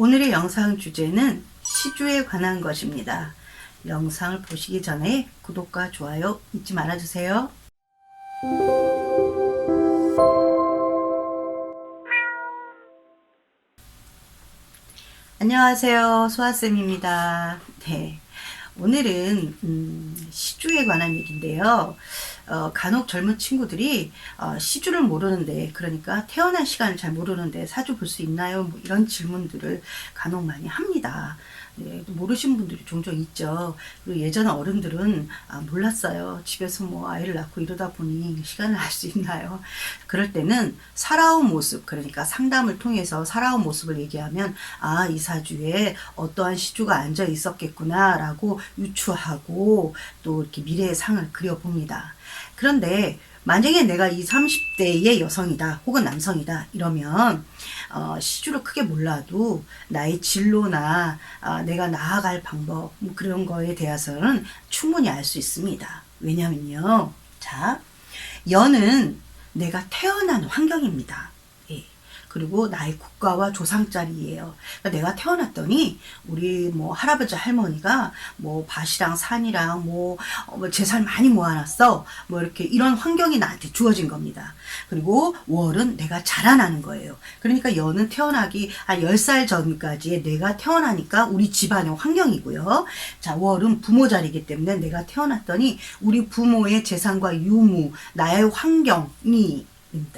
오늘의 영상 주제는 시주에 관한 것입니다. 영상을 보시기 전에 구독과 좋아요 잊지 말아주세요. 안녕하세요. 소아쌤입니다. 네. 오늘은 음, 시주에 관한 얘기인데요. 어, 간혹 젊은 친구들이 어, 시주를 모르는데 그러니까 태어난 시간을 잘 모르는데 사주 볼 수 있나요? 뭐 이런 질문들을 간혹 많이 합니다. 네, 또 모르신 분들이 종종 있죠. 그리고 예전 어른들은 아, 몰랐어요. 집에서 뭐 아이를 낳고 이러다 보니 시간을 알 수 있나요? 그럴 때는 살아온 모습, 그러니까 상담을 통해서 살아온 모습을 얘기하면 아, 이 사주에 어떠한 시주가 앉아 있었겠구나라고 유추하고 또 이렇게 미래의 상을 그려봅니다. 그런데 만약에 내가 이 30대의 여성이다 혹은 남성이다 이러면 어, 시주를 크게 몰라도 나의 진로나 아, 내가 나아갈 방법 뭐 그런 거에 대해서는 충분히 알 수 있습니다. 왜냐면요. 자, 연은 내가 태어난 환경입니다. 예. 그리고 나의 국가와 조상 자리예요. 그러니까 내가 태어났더니 우리 뭐 할아버지 할머니가 뭐 밭이랑 산이랑 뭐, 어, 뭐 재산 많이 모아놨어. 뭐 이렇게 이런 환경이 나한테 주어진 겁니다. 그리고 월은 내가 자라나는 거예요. 그러니까 연은 태어나기 한 10살 전까지 내가 태어나니까 우리 집안의 환경이고요. 자, 월은 부모 자리이기 때문에 내가 태어났더니 우리 부모의 재산과 유무, 나의 환경이.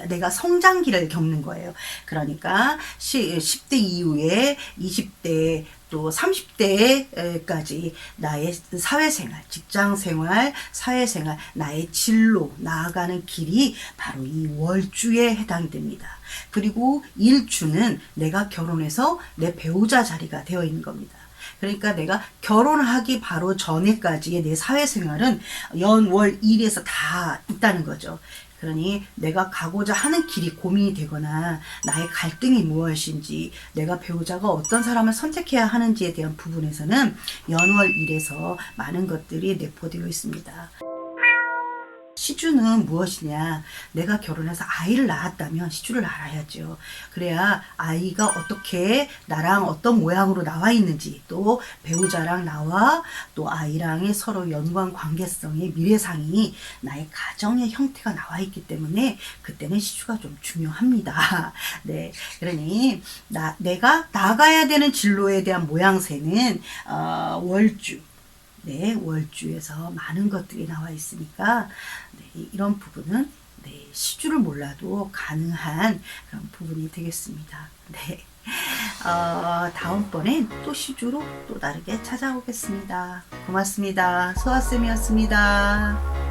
내가 성장기를 겪는 거예요. 그러니까 10대 이후에 20대 또 30대까지 나의 사회생활, 직장생활, 사회생활, 나의 진로, 나아가는 길이 바로 이 월주에 해당됩니다. 그리고 일주는 내가 결혼해서 내 배우자 자리가 되어 있는 겁니다. 그러니까 내가 결혼하기 바로 전에까지의 내 사회생활은 연월 일에서 다 있다는 거죠. 그러니 내가 가고자 하는 길이 고민이 되거나 나의 갈등이 무엇인지 내가 배우자가 어떤 사람을 선택해야 하는지에 대한 부분에서는 연월 일에서 많은 것들이 내포되어 있습니다. 시주는 무엇이냐? 내가 결혼해서 아이를 낳았다면 시주를 알아야죠. 그래야 아이가 어떻게 나랑 어떤 모양으로 나와 있는지 또 배우자랑 나와 또 아이랑의 서로 연관 관계성의 미래상이 나의 가정의 형태가 나와 있기 때문에 그때는 시주가 좀 중요합니다. 네. 그러니 나, 내가 나가야 되는 진로에 대한 모양새는 어, 월주 네, 월주에서 많은 것들이 나와 있으니까 네, 이런 부분은 네, 시주를 몰라도 가능한 그런 부분이 되겠습니다. 네. 어, 다음번엔 또 시주로 또 다르게 찾아오겠습니다. 고맙습니다. 소아쌤이었습니다.